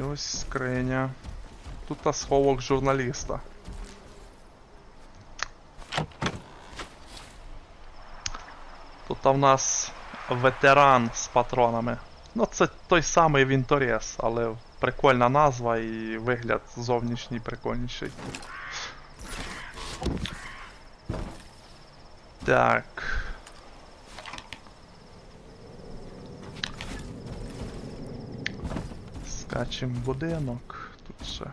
І ось скриня. Тут та сховок журналіста. Тут в нас ветеран з патронами. Ну, це той самий Вінторес, але прикольна назва і вигляд зовнішній прикольніший. Так. Скачем в будинок. Тут ще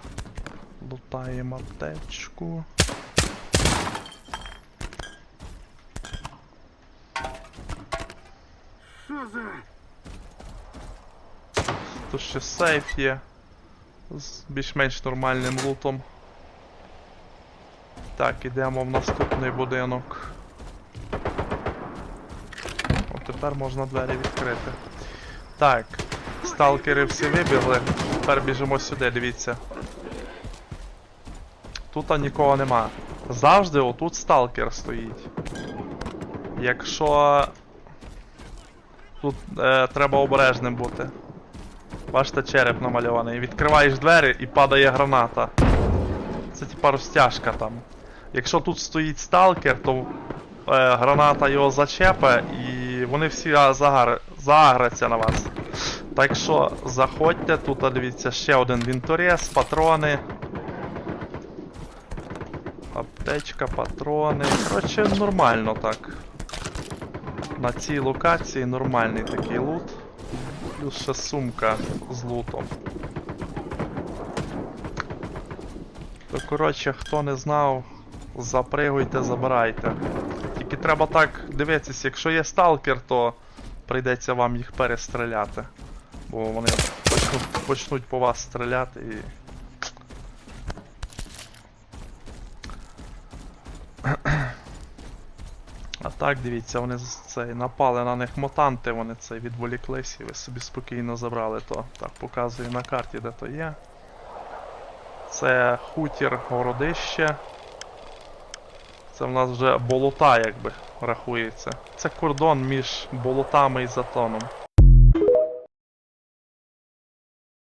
лутаємо аптечку. Що за? Тут ще сейф є. З більш-менш нормальним лутом. Так, ідемо в наступний будинок. О, тепер можна двері відкрити. Так, сталкери всі вибігли. Тепер біжимо сюди, дивіться. Тут нікого нема. Завжди отут сталкер стоїть. Якщо. Тут е, треба обережним бути. Бачите, череп намальований. Відкриваєш двері і падає граната. Це типа розтяжка там. Якщо тут стоїть сталкер, то е, граната його зачепе і вони всі загар... зааграться на вас. Так що заходьте, тут дивіться ще один вінторез, патрони. Аптечка, патрони. Коротше, нормально так. На цій локації нормальний такий лут. Плюс ще сумка з лутом. То коротше, хто не знав, запригуйте, забирайте. Тільки треба так дивитися, якщо є сталкер, то прийдеться вам їх перестріляти. Бо вони почнуть, почнуть по вас стріляти і. А так, дивіться, вони цей, напали на них мутанти, вони цей відволіклись і ви собі спокійно забрали то. Так, показую на карті, де то є. Це хутір городище. Це в нас вже болота, якби рахується. Це кордон між болотами і затоном.